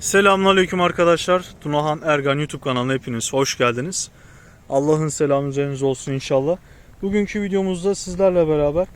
Selamünaleyküm arkadaşlar. Tunahan Ergan YouTube kanalına hepiniz hoş geldiniz. Allah'ın selamı üzerinize olsun inşallah. Bugünkü videomuzda sizlerle beraber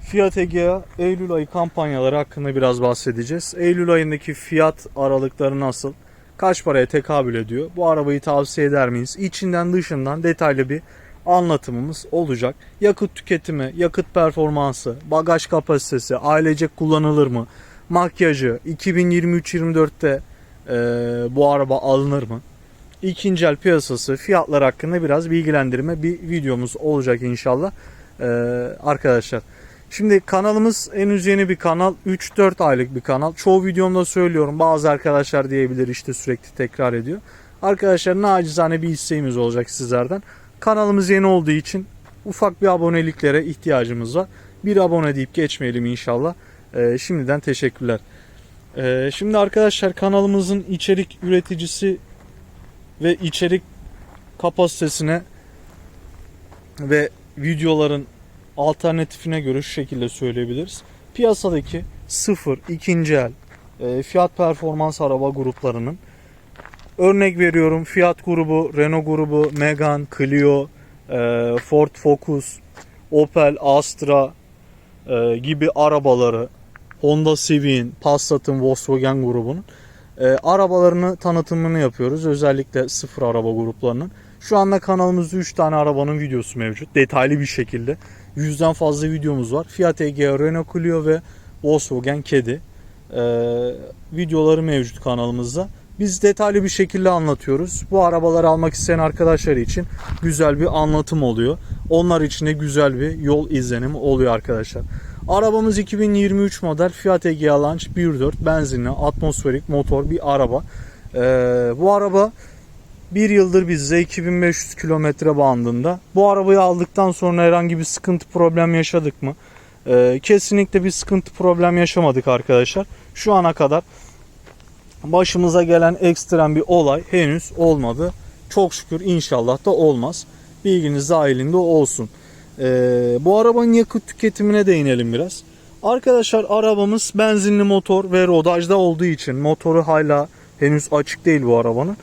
Fiat Egea Eylül ayı kampanyaları hakkında biraz bahsedeceğiz. Eylül ayındaki fiyat aralıkları nasıl? Kaç paraya tekabül ediyor? Bu arabayı tavsiye eder miyiz? İçinden dışından detaylı bir anlatımımız olacak. Yakıt tüketimi, yakıt performansı, bagaj kapasitesi, ailecek kullanılır mı? Makyajı 2023-24'te e, bu araba alınır mı? İkinci el piyasası, fiyatlar hakkında biraz bilgilendirme bir videomuz olacak inşallah e, arkadaşlar. Şimdi kanalımız henüz yeni bir kanal. 3-4 aylık bir kanal. Çoğu videomda söylüyorum. Bazı arkadaşlar diyebilir işte sürekli tekrar ediyor. Arkadaşlar nacizane bir isteğimiz olacak sizlerden. Kanalımız yeni olduğu için ufak bir aboneliklere ihtiyacımız var. Bir abone deyip geçmeyelim inşallah. Ee, şimdiden teşekkürler. Ee, şimdi arkadaşlar kanalımızın içerik üreticisi ve içerik kapasitesine ve videoların alternatifine göre şu şekilde söyleyebiliriz. Piyasadaki sıfır, ikinci el e, fiyat performans araba gruplarının örnek veriyorum Fiat grubu, Renault grubu, Megane, Clio, e, Ford Focus, Opel Astra e, gibi arabaları Honda Civic'in, Passat'ın, Volkswagen grubunun e, arabalarını tanıtımını yapıyoruz. Özellikle sıfır araba gruplarının. Şu anda kanalımızda 3 tane arabanın videosu mevcut. Detaylı bir şekilde. Yüzden fazla videomuz var. Fiat Egea, Renault Clio ve Volkswagen Kedi. E, videoları mevcut kanalımızda. Biz detaylı bir şekilde anlatıyoruz. Bu arabaları almak isteyen arkadaşlar için güzel bir anlatım oluyor. Onlar için de güzel bir yol izlenimi oluyor arkadaşlar. Arabamız 2023 model Fiat Egea Launch 1.4 benzinli atmosferik motor bir araba. Ee, bu araba bir yıldır bizde 2500 kilometre bandında. Bu arabayı aldıktan sonra herhangi bir sıkıntı problem yaşadık mı? Ee, kesinlikle bir sıkıntı problem yaşamadık arkadaşlar. Şu ana kadar başımıza gelen ekstrem bir olay henüz olmadı. Çok şükür inşallah da olmaz. Bilginiz dahilinde olsun. Ee, bu arabanın yakıt tüketimine değinelim biraz. Arkadaşlar arabamız benzinli motor ve rodajda olduğu için motoru hala henüz açık değil bu arabanın.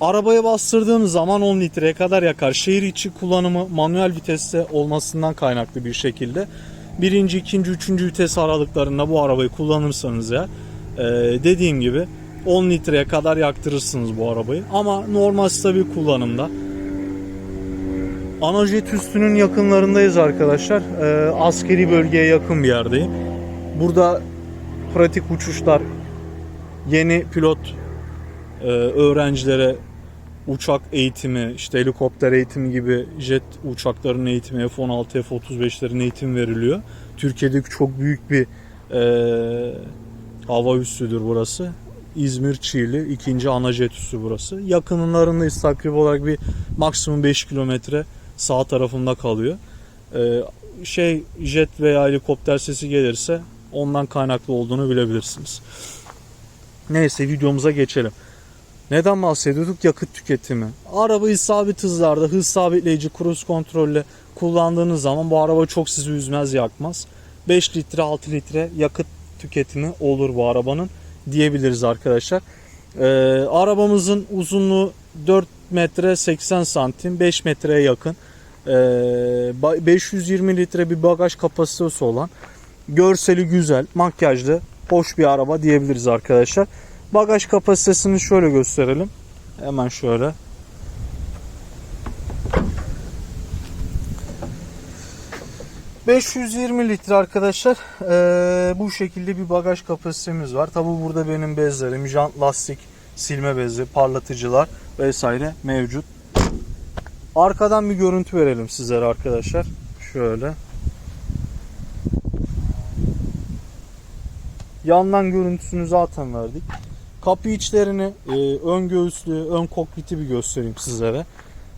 Arabaya bastırdığımız zaman 10 litreye kadar yakar. Şehir içi kullanımı manuel viteste olmasından kaynaklı bir şekilde. Birinci, ikinci, üçüncü vites aralıklarında bu arabayı kullanırsanız ya dediğim gibi 10 litreye kadar yaktırırsınız bu arabayı. Ama normal stabil kullanımda Anajet üstünün yakınlarındayız arkadaşlar. Ee, askeri bölgeye yakın bir yerdeyim. Burada pratik uçuşlar, yeni pilot e, öğrencilere uçak eğitimi, işte helikopter eğitimi gibi jet uçakların eğitimi, F-16, F-35'lerin eğitim veriliyor. Türkiye'deki çok büyük bir e, hava üssüdür burası. İzmir Çiğli ikinci ana jet üssü burası. Yakınlarındayız takribi olarak bir maksimum 5 kilometre sağ tarafında kalıyor. Ee, şey jet veya helikopter sesi gelirse ondan kaynaklı olduğunu bilebilirsiniz. Neyse videomuza geçelim. Neden bahsediyorduk? Yakıt tüketimi. Arabayı sabit hızlarda hız sabitleyici cruise kontrolle kullandığınız zaman bu araba çok sizi üzmez yakmaz. 5 litre 6 litre yakıt tüketimi olur bu arabanın diyebiliriz arkadaşlar. Ee, arabamızın uzunluğu 4 metre 80 santim 5 metreye yakın ee, 520 litre bir bagaj kapasitesi olan görseli güzel makyajlı hoş bir araba diyebiliriz arkadaşlar. Bagaj kapasitesini şöyle gösterelim. Hemen şöyle. ...520 litre arkadaşlar... Ee, ...bu şekilde bir bagaj kapasitemiz var. Tabi burada benim bezlerim... ...jant, lastik, silme bezi, parlatıcılar vesaire mevcut. Arkadan bir görüntü verelim sizlere arkadaşlar. Şöyle. Yandan görüntüsünü zaten verdik. Kapı içlerini, e, ön göğüslü, ön kokpiti bir göstereyim sizlere.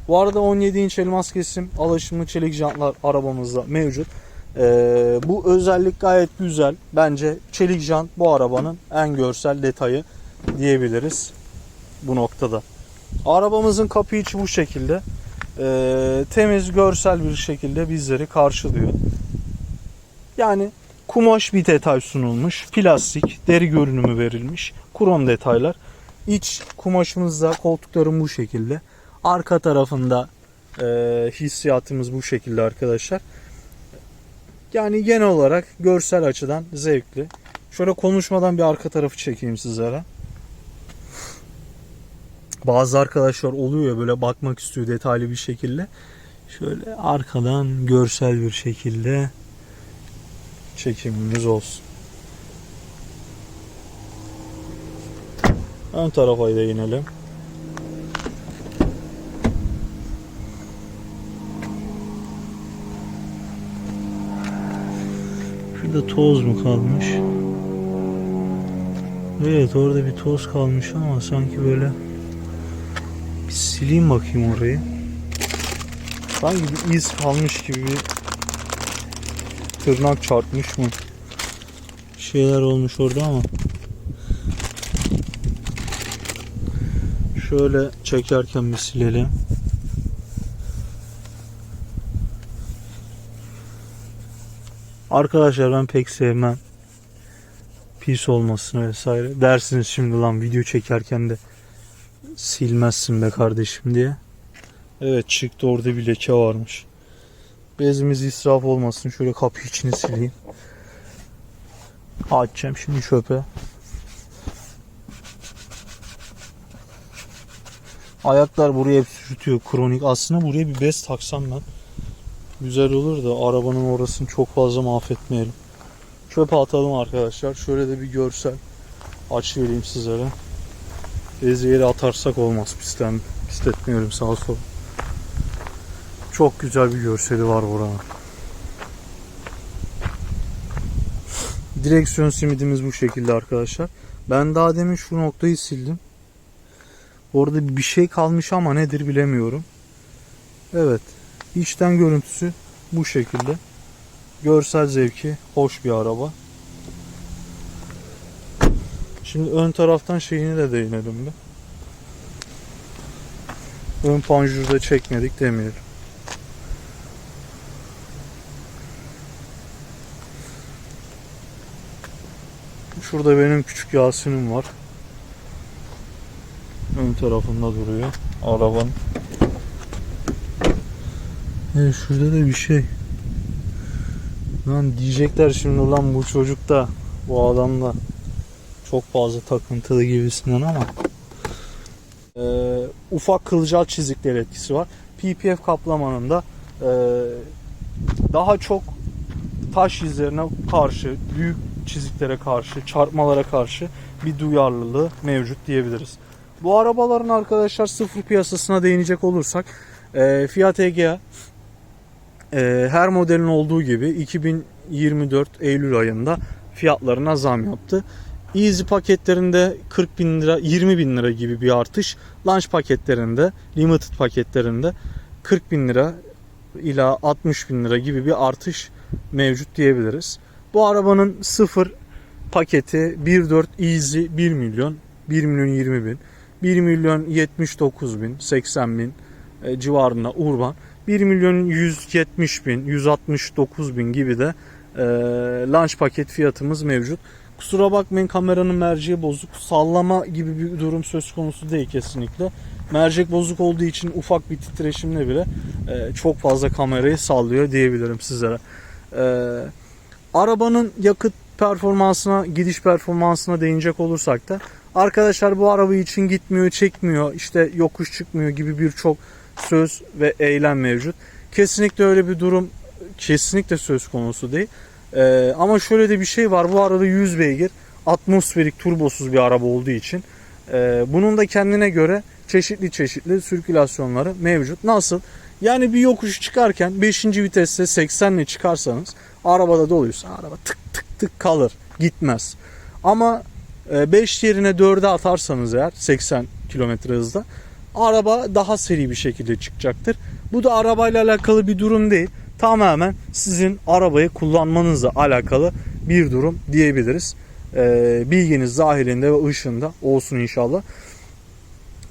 Bu arada 17 inç elmas kesim alaşımlı çelik jantlar arabamızda mevcut. E, bu özellik gayet güzel. Bence çelik jant bu arabanın en görsel detayı diyebiliriz bu noktada. Arabamızın kapı içi bu şekilde. E, temiz görsel bir şekilde bizleri karşılıyor. Yani Kumaş bir detay sunulmuş. Plastik, deri görünümü verilmiş. Krom detaylar. İç kumaşımızda koltukların bu şekilde. Arka tarafında e, hissiyatımız bu şekilde arkadaşlar. Yani genel olarak görsel açıdan zevkli. Şöyle konuşmadan bir arka tarafı çekeyim sizlere. Bazı arkadaşlar oluyor böyle bakmak istiyor detaylı bir şekilde. Şöyle arkadan görsel bir şekilde çekimimiz olsun. Ön tarafa da inelim. Şurada toz mu kalmış? Evet orada bir toz kalmış ama sanki böyle bir sileyim bakayım orayı. Sanki bir iz kalmış gibi bir tırnak çarpmış mı? Şeyler olmuş orada ama. Şöyle çekerken bir silelim. Arkadaşlar ben pek sevmem. Pis olmasını vesaire. Dersiniz şimdi lan video çekerken de silmezsin be kardeşim diye. Evet çıktı orada bir leke varmış. Bezimiz israf olmasın. Şöyle kapı içini sileyim. Açacağım şimdi çöpe. Ayaklar buraya hep sürtüyor kronik. Aslında buraya bir bez taksam ben. Güzel olur da arabanın orasını çok fazla mahvetmeyelim. Çöpe atalım arkadaşlar. Şöyle de bir görsel aç vereyim sizlere. Yere atarsak olmaz pistten. Pisletmiyorum sağa sola. Çok güzel bir görseli var buranın. Direksiyon simidimiz bu şekilde arkadaşlar. Ben daha demin şu noktayı sildim. Orada bir şey kalmış ama nedir bilemiyorum. Evet. İçten görüntüsü bu şekilde. Görsel zevki hoş bir araba. Şimdi ön taraftan şeyini de değinelim bir. Ön panjurda çekmedik demeyelim. Şurada benim küçük Yasin'im var. Ön tarafında duruyor arabanın. Evet şurada da bir şey. Lan diyecekler şimdi lan bu çocuk da bu adam da çok fazla takıntılı gibisinden ama Ee, ufak kılcal çizikler etkisi var. PPF kaplamanın da ee, daha çok taş izlerine karşı, büyük çiziklere karşı, çarpmalara karşı bir duyarlılığı mevcut diyebiliriz. Bu arabaların arkadaşlar sıfır piyasasına değinecek olursak e, Fiat Egea e, her modelin olduğu gibi 2024 Eylül ayında fiyatlarına zam yaptı. Easy paketlerinde 40 bin lira 20 bin lira gibi bir artış. Launch paketlerinde limited paketlerinde 40 bin lira ila 60 bin lira gibi bir artış mevcut diyebiliriz. Bu arabanın sıfır paketi 1.4 Easy 1 milyon 1 milyon 20 bin 1 milyon 79 bin 80 bin e, civarında urban 1 milyon 170 bin 169 bin gibi de e, launch paket fiyatımız mevcut. Kusura bakmayın kameranın merceği bozuk. Sallama gibi bir durum söz konusu değil kesinlikle. Mercek bozuk olduğu için ufak bir titreşimle bile e, çok fazla kamerayı sallıyor diyebilirim sizlere. E, arabanın yakıt performansına, gidiş performansına değinecek olursak da arkadaşlar bu araba için gitmiyor, çekmiyor, işte yokuş çıkmıyor gibi birçok söz ve eylem mevcut. Kesinlikle öyle bir durum kesinlikle söz konusu değil. Ee, ama şöyle de bir şey var. Bu arada 100 beygir atmosferik turbosuz bir araba olduğu için e, bunun da kendine göre çeşitli çeşitli sirkülasyonları mevcut. Nasıl? Yani bir yokuş çıkarken 5. viteste 80 ile çıkarsanız arabada doluysa araba tık tık tık kalır. Gitmez. Ama 5 yerine 4'e atarsanız eğer 80 km hızda araba daha seri bir şekilde çıkacaktır. Bu da arabayla alakalı bir durum değil. Tamamen sizin arabayı kullanmanızla alakalı bir durum diyebiliriz. Ee, bilginiz dahilinde ve ışığında olsun inşallah.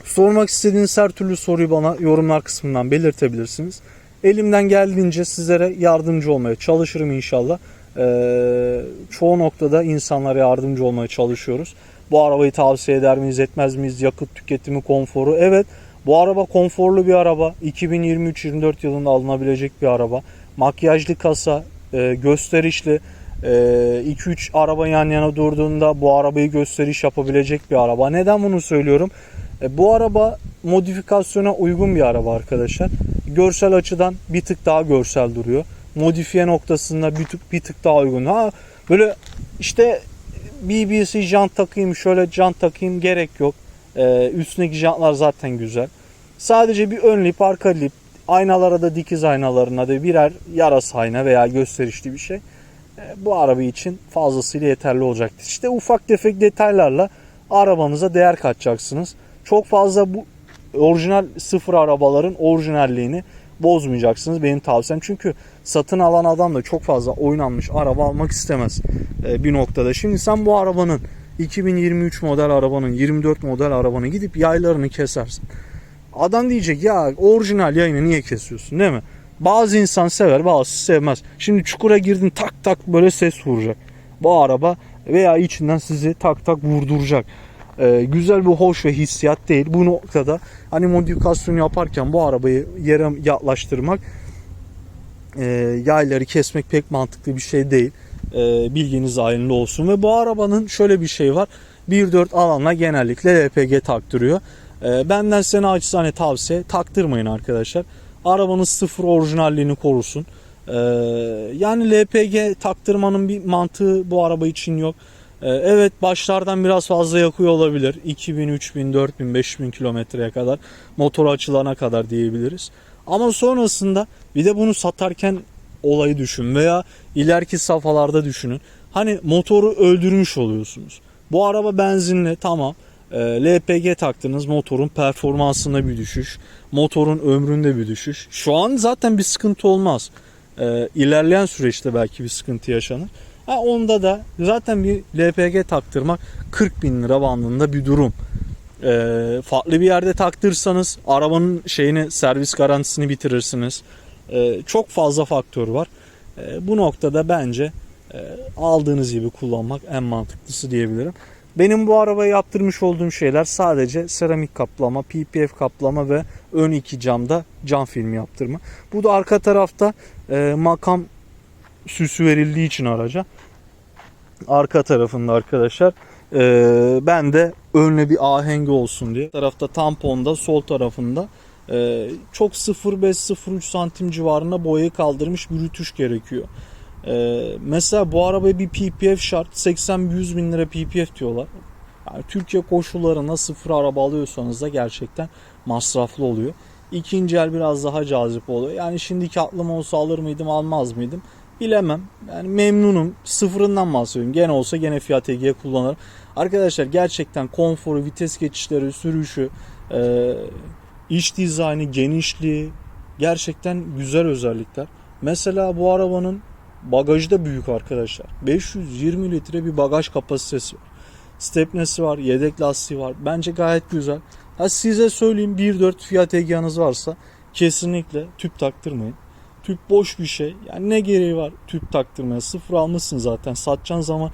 Sormak istediğiniz her türlü soruyu bana yorumlar kısmından belirtebilirsiniz. Elimden geldiğince sizlere yardımcı olmaya çalışırım inşallah. Ee, çoğu noktada insanlara yardımcı olmaya çalışıyoruz. Bu arabayı tavsiye eder miyiz etmez miyiz? Yakıt tüketimi konforu. Evet bu araba konforlu bir araba. 2023-24 yılında alınabilecek bir araba. Makyajlı kasa, e, gösterişli. 2-3 araba yan yana durduğunda bu arabayı gösteriş yapabilecek bir araba. Neden bunu söylüyorum? E, bu araba modifikasyona uygun bir araba arkadaşlar. Görsel açıdan bir tık daha görsel duruyor. Modifiye noktasında bir tık bir tık daha uygun. Ha böyle işte BBC jant takayım, şöyle jant takayım gerek yok. E, üstündeki jantlar zaten güzel. Sadece bir ön lip, arka lip, aynalara da dikiz aynalarına da birer yaras ayna veya gösterişli bir şey. E, bu araba için fazlasıyla yeterli olacaktır. İşte ufak tefek detaylarla arabanıza değer katacaksınız. Çok fazla bu orijinal sıfır arabaların orijinalliğini bozmayacaksınız benim tavsiyem. Çünkü satın alan adam da çok fazla oynanmış araba almak istemez e, bir noktada. Şimdi sen bu arabanın 2023 model arabanın 24 model arabanın gidip yaylarını kesersin. Adam diyecek ya orijinal yayını niye kesiyorsun değil mi? Bazı insan sever bazısı sevmez. Şimdi çukura girdin tak tak böyle ses vuracak. Bu araba veya içinden sizi tak tak vurduracak. Ee, güzel bir hoş ve hissiyat değil. Bu noktada hani modifikasyon yaparken bu arabayı yere yaklaştırmak e, yayları kesmek pek mantıklı bir şey değil. E, bilginiz ayrında olsun. Ve bu arabanın şöyle bir şey var. 1.4 alanla genellikle LPG taktırıyor. E, benden size naçizane tavsiye taktırmayın arkadaşlar. Arabanın sıfır orijinalliğini korusun. E, yani LPG taktırmanın bir mantığı bu araba için yok. E, evet başlardan biraz fazla yakıyor olabilir. 2000, 3000, 4000, 5000 kilometreye kadar motor açılana kadar diyebiliriz. Ama sonrasında bir de bunu satarken olayı düşün veya ileriki safhalarda düşünün. Hani motoru öldürmüş oluyorsunuz. Bu araba benzinli tamam. E, LPG taktınız motorun performansında bir düşüş. Motorun ömründe bir düşüş. Şu an zaten bir sıkıntı olmaz. E, ilerleyen süreçte belki bir sıkıntı yaşanır. Ha, onda da zaten bir LPG taktırmak 40 bin lira bandında bir durum. E, farklı bir yerde taktırsanız arabanın şeyini servis garantisini bitirirsiniz. E, çok fazla faktör var. E, bu noktada bence e, aldığınız gibi kullanmak en mantıklısı diyebilirim. Benim bu arabaya yaptırmış olduğum şeyler sadece seramik kaplama, PPF kaplama ve ön iki camda cam filmi yaptırma. Bu da arka tarafta e, makam süsü verildiği için araca. Arka tarafında arkadaşlar e, ben de önle bir ahengi olsun diye. Tarafta tamponda sol tarafında e, çok 0.5-0.3 santim civarında boyayı kaldırmış bir gerekiyor. Ee, mesela bu arabaya bir PPF şart. 80-100 bin lira PPF diyorlar. Yani Türkiye koşullarına sıfır araba alıyorsanız da gerçekten masraflı oluyor. İkinci el biraz daha cazip oluyor. Yani şimdiki aklım olsa alır mıydım almaz mıydım bilemem. Yani memnunum. Sıfırından bahsediyorum. Gene olsa gene Fiat Egea kullanırım. Arkadaşlar gerçekten konforu, vites geçişleri, sürüşü, e, iç dizaynı, genişliği gerçekten güzel özellikler. Mesela bu arabanın Bagajı da büyük arkadaşlar. 520 litre bir bagaj kapasitesi var. Stepnesi var, yedek lastiği var. Bence gayet güzel. Ha size söyleyeyim 1.4 Fiat Egea'nız varsa kesinlikle tüp taktırmayın. Tüp boş bir şey. Yani ne gereği var tüp taktırmaya? Sıfır almışsın zaten. Satacağın zaman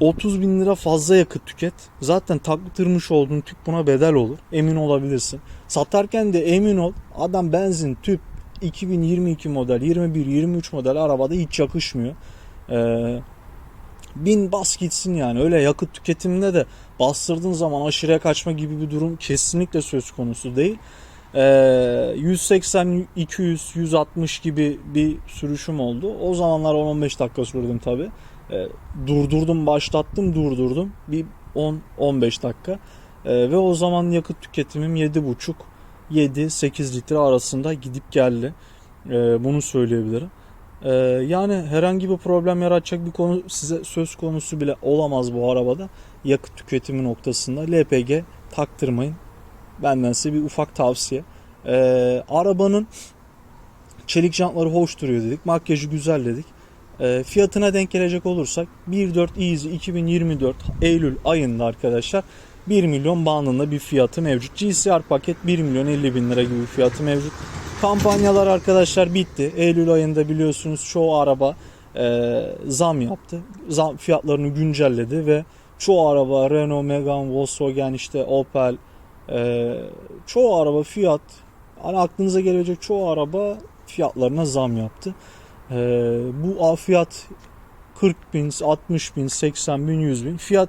30 bin lira fazla yakıt tüket. Zaten taktırmış olduğun tüp buna bedel olur. Emin olabilirsin. Satarken de emin ol. Adam benzin, tüp, 2022 model 21-23 model arabada hiç yakışmıyor. Ee, bin bas gitsin yani öyle yakıt tüketiminde de bastırdığın zaman aşırıya kaçma gibi bir durum kesinlikle söz konusu değil. Ee, 180 200 160 gibi bir sürüşüm oldu. O zamanlar 10-15 dakika sürdüm tabi. Ee, durdurdum, başlattım, durdurdum. Bir 10-15 dakika. Ee, ve o zaman yakıt tüketimim 7,5 7-8 litre arasında gidip geldi. Ee, bunu söyleyebilirim. Ee, yani herhangi bir problem yaratacak bir konu size söz konusu bile olamaz bu arabada. Yakıt tüketimi noktasında LPG taktırmayın. Benden size bir ufak tavsiye. Ee, arabanın çelik jantları hoş duruyor dedik. Makyajı güzel dedik. E, fiyatına denk gelecek olursak 1.4 Easy 2024 Eylül ayında arkadaşlar 1 milyon bandında bir fiyatı mevcut. GCR paket 1 milyon 50 bin lira gibi bir fiyatı mevcut. Kampanyalar arkadaşlar bitti. Eylül ayında biliyorsunuz çoğu araba e, zam yaptı. Zam fiyatlarını güncelledi ve çoğu araba Renault, Megane, Volkswagen işte Opel e, çoğu araba fiyat hani aklınıza gelebilecek çoğu araba fiyatlarına zam yaptı. E, bu fiyat 40 bin, 60 bin, 80 bin, 100 bin fiyat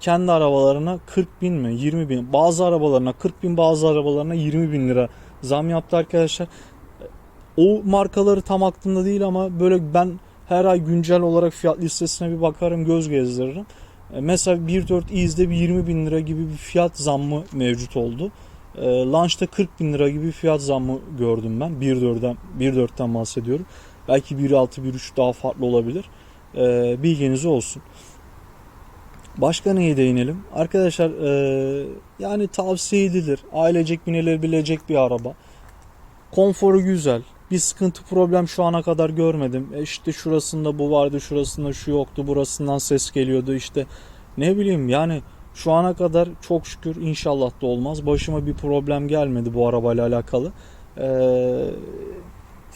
kendi arabalarına 40 bin mi 20 bin bazı arabalarına 40 bin bazı arabalarına 20 bin lira zam yaptı arkadaşlar. O markaları tam aklımda değil ama böyle ben her ay güncel olarak fiyat listesine bir bakarım göz gezdiririm. E, Mesela 1.4 Ease'de bir 20 bin lira gibi bir fiyat zammı mevcut oldu. E, Launch'ta 40 bin lira gibi fiyat zammı gördüm ben. 1.4'ten 1.4'ten bahsediyorum. Belki 1.6 1.3 daha farklı olabilir. E, bilginiz olsun. Başka neye değinelim? Arkadaşlar e, yani tavsiye edilir. Ailecek binilebilecek bir araba. Konforu güzel. Bir sıkıntı problem şu ana kadar görmedim. E işte şurasında bu vardı, şurasında şu yoktu, burasından ses geliyordu işte. Ne bileyim yani şu ana kadar çok şükür inşallah da olmaz. Başıma bir problem gelmedi bu arabayla alakalı. Ee,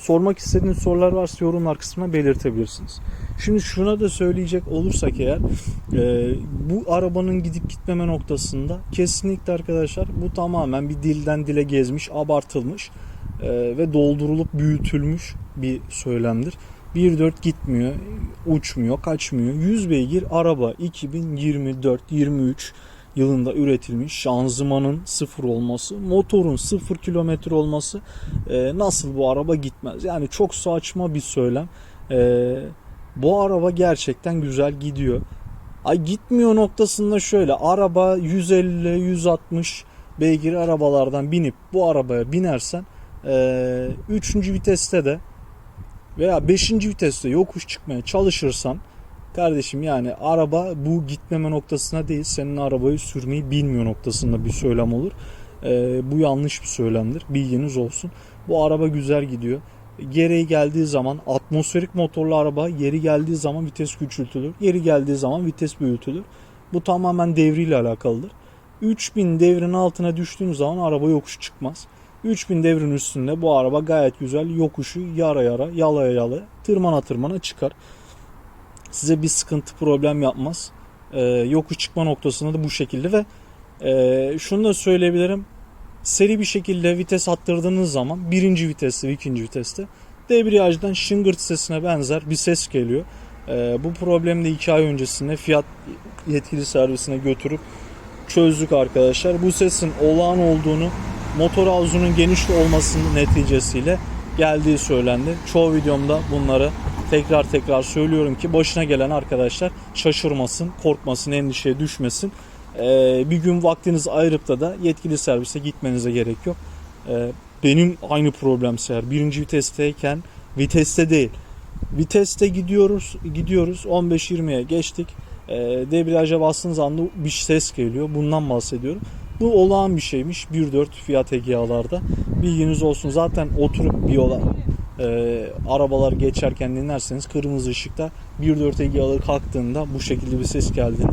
sormak istediğiniz sorular varsa yorumlar kısmına belirtebilirsiniz. Şimdi şuna da söyleyecek olursak eğer e, bu arabanın gidip gitmeme noktasında kesinlikle arkadaşlar bu tamamen bir dilden dile gezmiş, abartılmış e, ve doldurulup büyütülmüş bir söylemdir. 1.4 gitmiyor, uçmuyor, kaçmıyor. 100 beygir araba 2024-23 yılında üretilmiş. Şanzımanın sıfır olması, motorun sıfır kilometre olması e, nasıl bu araba gitmez? Yani çok saçma bir söylem. E, bu araba gerçekten güzel gidiyor. Ay gitmiyor noktasında şöyle araba 150-160 beygir arabalardan binip bu arabaya binersen 3. viteste de veya 5. viteste yokuş çıkmaya çalışırsan kardeşim yani araba bu gitmeme noktasına değil senin arabayı sürmeyi bilmiyor noktasında bir söylem olur. Ee, bu yanlış bir söylemdir. Bilginiz olsun. Bu araba güzel gidiyor. Gereği geldiği zaman atmosferik motorlu araba yeri geldiği zaman vites küçültülür. Yeri geldiği zaman vites büyütülür. Bu tamamen devriyle alakalıdır. 3000 devrin altına düştüğün zaman araba yokuş çıkmaz. 3000 devrin üstünde bu araba gayet güzel yokuşu yara yara yalaya yalaya tırmana tırmana çıkar. Size bir sıkıntı problem yapmaz. Ee, yokuş çıkma noktasında da bu şekilde ve e, şunu da söyleyebilirim. Seri bir şekilde vites attırdığınız zaman birinci viteste ve ikinci viteste debriyajdan şıngırt sesine benzer bir ses geliyor. Ee, bu problemi de 2 ay öncesinde fiyat yetkili servisine götürüp çözdük arkadaşlar. Bu sesin olağan olduğunu motor havuzunun geniş olmasının neticesiyle geldiği söylendi. Çoğu videomda bunları tekrar tekrar söylüyorum ki başına gelen arkadaşlar şaşırmasın, korkmasın, endişeye düşmesin. Ee, bir gün vaktinizi ayırıp da da yetkili servise gitmenize gerek yok. Ee, benim aynı problem seher. Birinci vitesteyken viteste değil. Viteste gidiyoruz, gidiyoruz 15-20'ye geçtik. Ee, debriyaja bastığınız anda bir ses geliyor. Bundan bahsediyorum. Bu olağan bir şeymiş 1.4 Fiat Egea'larda. Bilginiz olsun. Zaten oturup bir yola e, arabalar geçerken dinlerseniz kırmızı ışıkta 1.4 Egea'ları kalktığında bu şekilde bir ses geldiğini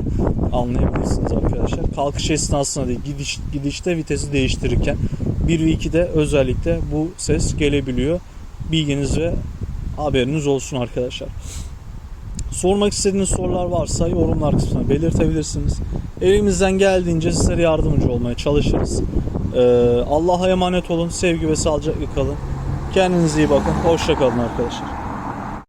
anlayabilirsiniz arkadaşlar. Kalkış esnasında değil gidiş, gidişte vitesi değiştirirken 1 ve 2'de özellikle bu ses gelebiliyor. Bilginiz ve haberiniz olsun arkadaşlar. Sormak istediğiniz sorular varsa yorumlar kısmına belirtebilirsiniz. Elimizden geldiğince sizlere yardımcı olmaya çalışırız. Ee, Allah'a emanet olun. Sevgi ve sağlıcakla kalın. Kendinize iyi bakın. Hoşça kalın arkadaşlar.